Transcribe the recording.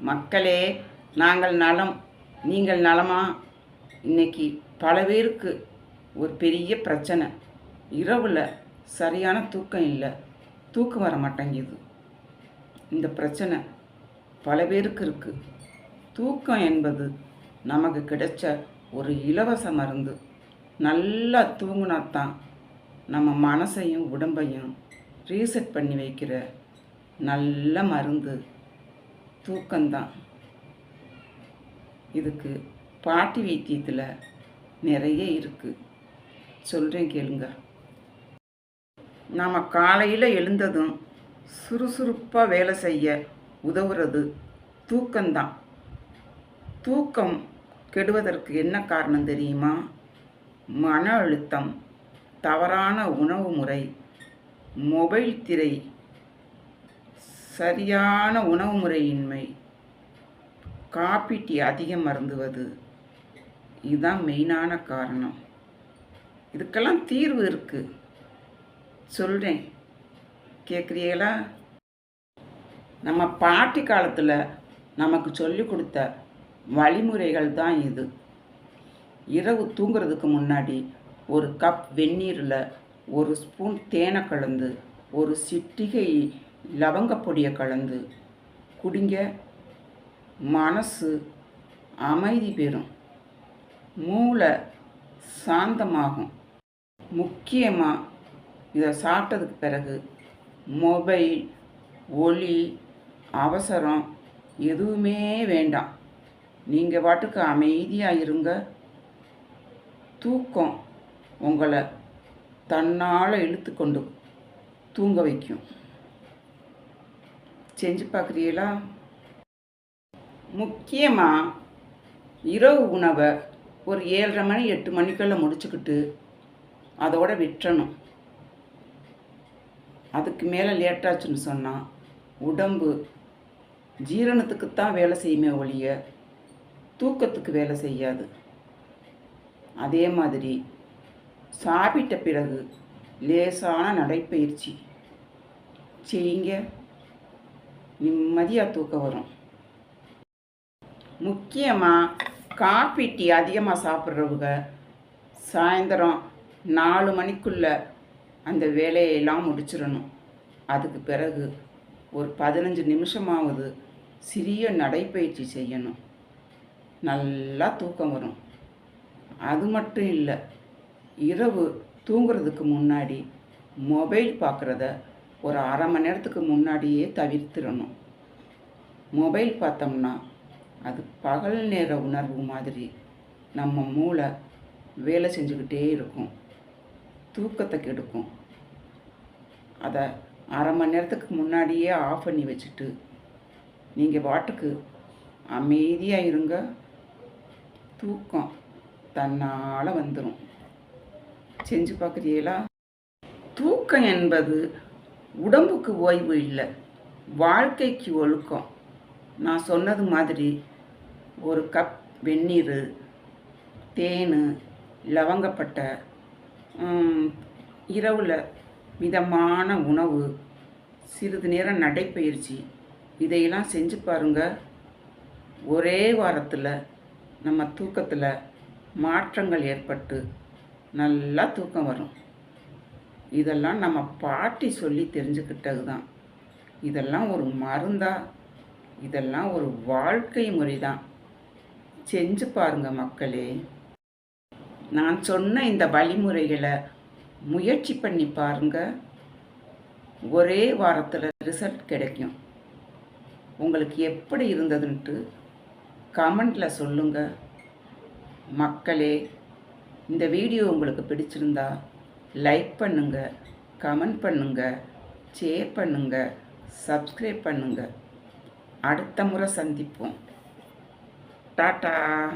மக்களே நாங்கள் நலம் நீங்கள் நலமா? இன்னைக்கு பல பேருக்கு ஒரு பெரிய பிரச்சனை. இரவில் சரியான தூக்கம் இல்லை. தூக்கம் வர மாட்டேங்குது. இந்த பிரச்சனை பல பேருக்கு இருக்குது தூக்கம் என்பது நமக்கு கிடைச்ச ஒரு இலவச மருந்து. நல்லா தூங்கினா தான் நம்ம மனசையும் உடம்பையும் ரீசெட் பண்ணி வைக்கிற நல்ல மருந்து. தூக்கம்தான். இதுக்கு பாட்டி வைத்தியத்தில் நிறைய இருக்குது சொல்கிறேன் கேளுங்க. நாம் காலையில் எழுந்ததும் சுறுசுறுப்பாக வேலை செய்ய உதவுறது தூக்கம்தான். தூக்கம் கெடுவதற்கு என்ன காரணம் தெரியுமா? மன அழுத்தம் தவறான உணவு முறை மொபைல் திரை சரியான உணவு முறையின்மை. காப்பி டீ அதிகம் மருந்துவது இதுதான் மெயினான காரணம். இதுக்கெல்லாம் தீர்வு இருக்குது சொல்கிறேன் கேட்குறீங்களா நம்ம பாட்டி காலத்தில் நமக்கு சொல்லி கொடுத்த வழிமுறைகள் தான் இது. இரவு தூங்குறதுக்கு முன்னாடி ஒரு கப் வெந்நீரில் ஒரு ஸ்பூன் தேனை கலந்து ஒரு சிட்டிகை லவங்கப்பொடியை கலந்து குடிங்க. மனசு அமைதி பெறும். மூளை சாந்தமாகும். முக்கியமாக இதை சாப்பிட்டதுக்கு பிறகு மொபைல் ஒளி அவசரம் எதுவுமே வேண்டாம். நீங்கள் பாட்டுக்கு அமைதியாக இருங்க. தூக்கம் உங்களை தன்னால் இழுத்து கொண்டு தூங்க வைக்கும். செஞ்சு பார்க்குறீங்களா? முக்கியமாக இரவு உணவை ஒரு ஏழரை மணி எட்டு மணிக்கெல்லாம் முடிச்சுக்கிட்டு அதோட விட்டுறணும். அதுக்கு மேலே லேட்டாச்சுன்னு சொன்னால் உடம்பு ஜீரணத்துக்கு தான் வேலை செய்யுமே ஒழிய தூக்கத்துக்கு வேலை செய்யாது. அதே மாதிரி சாப்பிட்ட பிறகு லேசான நடைப்பயிற்சி. செய்யுங்க. நிம்மதியாக தூக்கம் வரும். முக்கியமாக காஃபி டீ அதிகமாக சாப்பிட்றவங்க சாயந்தரம் நாலு மணிக்குள்ளே அந்த வேலையெல்லாம் முடிச்சிடணும். அதுக்கு பிறகு ஒரு பதினஞ்சு நிமிஷமாவது சிறிய நடைப்பயிற்சி செய்யணும். நல்லா தூக்கம் வரும். அது மட்டும் இல்லை இரவு தூங்குறதுக்கு முன்னாடி மொபைல் பார்க்குறத ஒரு அரை மணி நேரத்துக்கு முன்னாடியே தவிர்த்திடணும். மொபைல் பார்த்தோம்னா அது பகல் நேர உணர்வு மாதிரி நம்ம மூளை வேலை செஞ்சுக்கிட்டே இருக்கும். தூக்கத்தை கெடுக்கும். அதை அரை மணி நேரத்துக்கு முன்னாடியே ஆஃப் பண்ணி வச்சுட்டு நீங்கள் பாட்டுக்கு அமைதியாக இருங்க. தூக்கம் தன்னால் வந்துடும் செஞ்சு பார்க்குறீங்களா தூக்கம் என்பது உடம்புக்கு ஓய்வு இல்லை. வாழ்க்கைக்கு ஒழுக்கம். நான் சொன்னது மாதிரி ஒரு கப் வெந்நீர் தேன் லவங்கப்பட்டை இரவில் மிதமான உணவு சிறிது நேரம் நடைப்பயிற்சி. இதையெல்லாம் செஞ்சு பாருங்கள் ஒரே வாரத்தில் நம்ம தூக்கத்தில் மாற்றங்கள் ஏற்பட்டு நல்லா தூக்கம் வரும். இதெல்லாம் நம்ம பாட்டி சொல்லி தெரிஞ்சுக்கிட்டது தான் இதெல்லாம் ஒரு மருந்தா? இதெல்லாம் ஒரு வாழ்க்கை முறை தான் செஞ்சு பாருங்க மக்களே. நான் சொன்ன இந்த வழிமுறைகளை முயற்சி பண்ணி பாருங்க. ஒரே வாரத்தில் ரிசல்ட் கிடைக்கும். உங்களுக்கு எப்படி இருந்ததுன்ட்டு கமெண்டில் சொல்லுங்கள் மக்களே இந்த வீடியோ உங்களுக்கு பிடிச்சிருந்தா லைக் பண்ணுங்கள் கமெண்ட் பண்ணுங்கள் ஷேர் பண்ணுங்கள் சப்ஸ்கிரைப் பண்ணுங்கள் அடுத்த முறை சந்திப்போம். டாட்டா!